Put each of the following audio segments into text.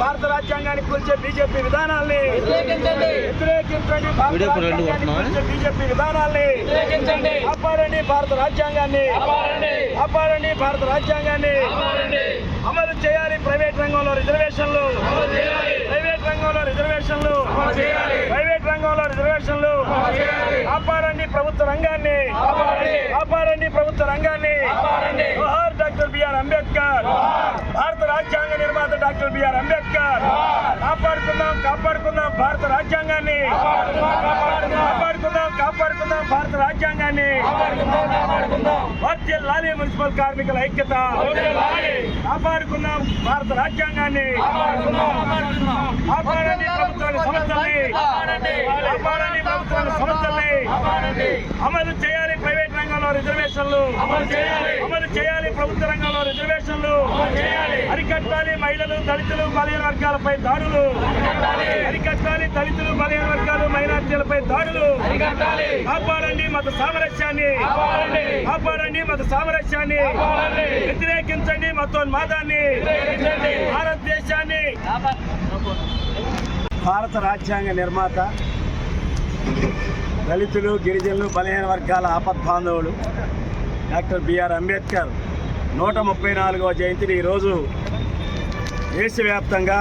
భారత రాజ్యాంగాన్ని కూల్చే బీజేపీ విధానాల్ని వ్యతిరేకించండి. బీజేపీ విధానాల్ని కాపాడండి భారత రాజ్యాంగాన్ని. కాపాడండి. భారత రాజ్యాంగాన్ని. అమలు చేయాలి ప్రైవేట్ రంగంలో రిజర్వేషన్లు. ప్రైవేట్ రంగంలో రిజర్వేషన్లు. ప్రైవేట్ రంగంలో రిజర్వేషన్లు. కాపాడండి ప్రభుత్వ రంగాన్ని కాపాడండి కాపాడండి ప్రభుత్వ రంగాన్ని కాపాడండి జోహార్ డాక్టర్ బిఆర్ అంబేద్కర్ భారత రాజ్యాంగ నిర్మాత డాక్టర్ బిఆర్ అంబేద్కర్. కాపాడుకుందాం కాపాడుకుందాం భారత రాజ్యాంగాన్ని. కాపాడుకుందాం కాపాడుకుందాం భారత రాజ్యాంగాన్ని. వర్ధిల్లాలి మున్సిపల్ కార్మికుల ఐక్యత. కాపాడుకుందాం భారత రాజ్యాంగాన్ని. కాపాడండి ప్రభుత్వాల సంస్థల్ని కాపాడండి. సంస్థల్ని కాపాడండి. అమలు చేయాలి ప్రైవేట్ రంగంలో రిజర్వేషన్లు. అమలు చేయాలి. చేయాలి ప్రభుత్వ రంగంలో రిజర్వేషన్లు. అరికట్టాలి మహిళలు దళితులు బలహీన వర్గాలపై దాడులు. అరికట్టాలి దళితులు బలహీన వర్గాలు మైనార్టీలపై దాడులు. కాపాడండి మత సామరస్యాన్ని. కాపాడండి. మత సామరస్యాన్ని. వ్యతిరేకించండి మతోన్మాదాన్ని. భారతదేశాన్ని. భారత రాజ్యాంగ నిర్మాత దళితులు గిరిజనులు బలహీన వర్గాల ఆపద్బాంధవులు డాక్టర్ బిఆర్ అంబేద్కర్ నూట ముప్పై నాలుగవ జయంతిని ఈరోజు దేశవ్యాప్తంగా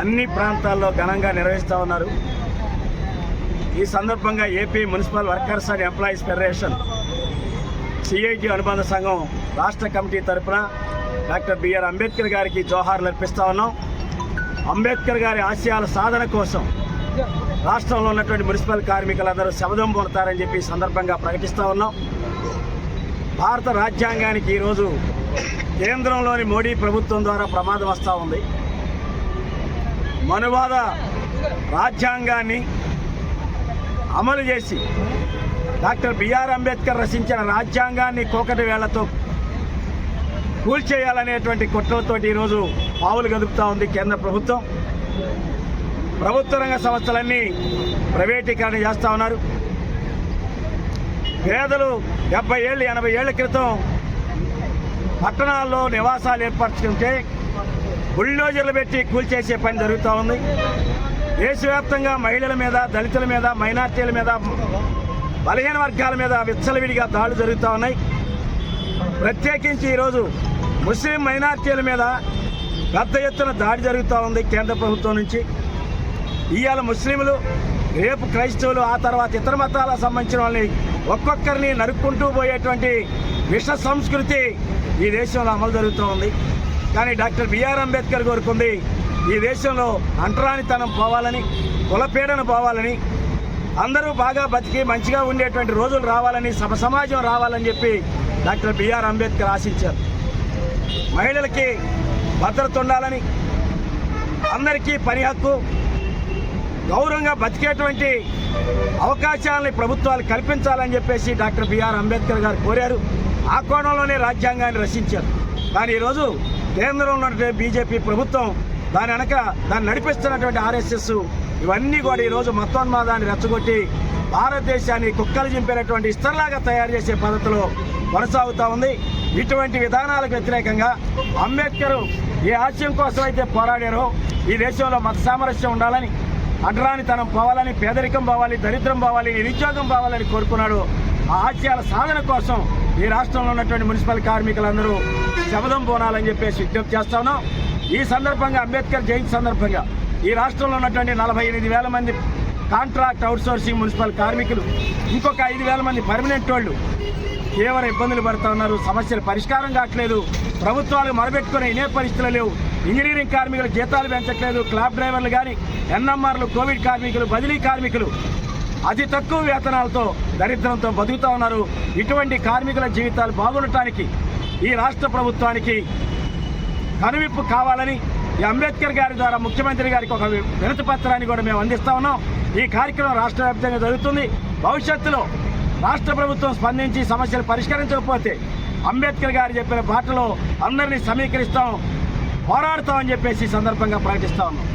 అన్ని ప్రాంతాల్లో ఘనంగా నిర్వహిస్తూ ఉన్నారు. ఈ సందర్భంగా AP municipal workers and employees federation CIT అనుబంధ సంఘం రాష్ట్ర కమిటీ తరపున డాక్టర్ బిఆర్ అంబేద్కర్ గారికి జోహార్లు అర్పిస్తూ ఉన్నాం. అంబేద్కర్ గారి ఆశయాల సాధన కోసం రాష్ట్రంలో ఉన్నటువంటి మున్సిపల్ కార్మికులందరూ శబదం పొందుతారని చెప్పి సందర్భంగా ప్రకటిస్తూ ఉన్నాం. భారత రాజ్యాంగానికి ఈరోజు కేంద్రంలోని మోడీ ప్రభుత్వం ద్వారా ప్రమాదం వస్తూ ఉంది. మనువాద రాజ్యాంగాన్ని అమలు చేసి డాక్టర్ బిఆర్ అంబేద్కర్ రచించిన రాజ్యాంగాన్ని కోకటి వేళ్ళతో కూల్చేయాలనేటువంటి కుట్రలతోటి ఈరోజు పావులు గదుపుతా ఉంది కేంద్ర ప్రభుత్వం. ప్రభుత్వ రంగ సంస్థలన్నీ ప్రైవేటీకరణ చేస్తూ ఉన్నారు. పేదలు డెబ్బై ఏళ్ళు ఎనభై ఏళ్ళ క్రితం పట్టణాల్లో నివాసాలు ఏర్పరచుకుంటే బుల్డోజర్లు పెట్టి కూల్చేసే పని జరుగుతూ ఉంది. దేశవ్యాప్తంగా మహిళల మీద దళితుల మీద మైనార్టీల మీద బలహీన వర్గాల మీద విచ్చలవిడిగా దాడులు జరుగుతూ ఉన్నాయి. ప్రత్యేకించి ఈరోజు ముస్లిం మైనార్టీల మీద పెద్ద ఎత్తున దాడి జరుగుతూ ఉంది కేంద్ర ప్రభుత్వం నుంచి. ఇవాళ ముస్లింలు రేపు క్రైస్తవులు ఆ తర్వాత ఇతర మతాలకు సంబంధించిన వాళ్ళని ఒక్కొక్కరిని నరుక్కుంటూ పోయేటువంటి విష సంస్కృతి ఈ దేశంలో అమలు జరుగుతూ ఉంది. కానీ డాక్టర్ బిఆర్ అంబేద్కర్ కోరుకుంది ఈ దేశంలో అంటరానితనం పోవాలని కులపీడన పోవాలని అందరూ బాగా బతికి మంచిగా ఉండేటువంటి రోజులు రావాలని సమ సమాజం రావాలని చెప్పి డాక్టర్ బిఆర్ అంబేద్కర్ ఆశించారు. మహిళలకి భద్రత ఉండాలని అందరికీ పని హక్కు గౌరవంగా బతికేటువంటి అవకాశాలని ప్రభుత్వాలు కల్పించాలని చెప్పేసి డాక్టర్ బిఆర్ అంబేద్కర్ గారు కోరారు. ఆ కోణంలోనే రాజ్యాంగాన్ని రచించారు. కానీ ఈరోజు కేంద్రంలో ఉన్నటువంటి బీజేపీ ప్రభుత్వం దాని వెనక దాన్ని నడిపిస్తున్నటువంటి ఆర్ఎస్ఎస్ ఇవన్నీ కూడా ఈరోజు మతోన్మాదాన్ని రెచ్చగొట్టి భారతదేశాన్ని కుక్కలు చింపేటటువంటి ఇస్తర్లాగా తయారు చేసే పద్ధతిలో కొనసాగుతూ ఉంది. ఇటువంటి విధానాలకు వ్యతిరేకంగా అంబేద్కర్ ఏ ఆశయం కోసం అయితే పోరాడారో ఈ దేశంలో మత సామరస్యం ఉండాలని అడ్రానితనం పోవాలని పేదరికం పోవాలి దరిద్రం పోవాలి నిరుద్యోగం పోవాలని కోరుకున్నాడు. ఆ ఆశయాల సాధన కోసం ఈ రాష్ట్రంలో ఉన్నటువంటి మున్సిపల్ కార్మికులందరూ శబదం పోనాలని చెప్పేసి విజ్ఞప్తి చేస్తా ఉన్నాం ఈ సందర్భంగా అంబేద్కర్ జయంతి సందర్భంగా ఈ రాష్ట్రంలో ఉన్నటువంటి నలభై ఎనిమిది వేల మంది కాంట్రాక్ట్ అవుట్సోర్సింగ్ మున్సిపల్ కార్మికులు ఇంకొక ఐదు వేల మంది పర్మనెంట్ వాళ్ళు తీవ్ర ఇబ్బందులు పడుతూ ఉన్నారు సమస్యలు పరిష్కారం కావట్లేదు. ప్రభుత్వాలు మరబెట్టుకునే ఇనే పరిస్థితులు లేవు. ఇంజనీరింగ్ కార్మికులు జీతాలు పెంచట్లేదు. క్లాబ్ డ్రైవర్లు కానీ ఎన్ఎంఆర్లు కోవిడ్ కార్మికులు బదిలీ కార్మికులు అతి తక్కువ వేతనాలతో దరిద్రంతో బతుకుతూ ఉన్నారు. ఇటువంటి కార్మికుల జీవితాలు బాగుండటానికి ఈ రాష్ట్ర ప్రభుత్వానికి కనువిప్పు కావాలని ఈ అంబేద్కర్ గారి ద్వారా ముఖ్యమంత్రి గారికి ఒక వినతి పత్రాన్ని కూడా మేము అందిస్తా ఉన్నాం. ఈ కార్యక్రమం రాష్ట్ర వ్యాప్తంగా జరుగుతుంది. భవిష్యత్తులో రాష్ట్ర ప్రభుత్వం స్పందించి సమస్యలు పరిష్కరించకపోతే అంబేద్కర్ గారు చెప్పిన బాటలో అందరినీ సమీకరిస్తాం. పోరాడతామని చెప్పేసి సందర్భంగా ప్రకటిస్తా ఉన్నాం.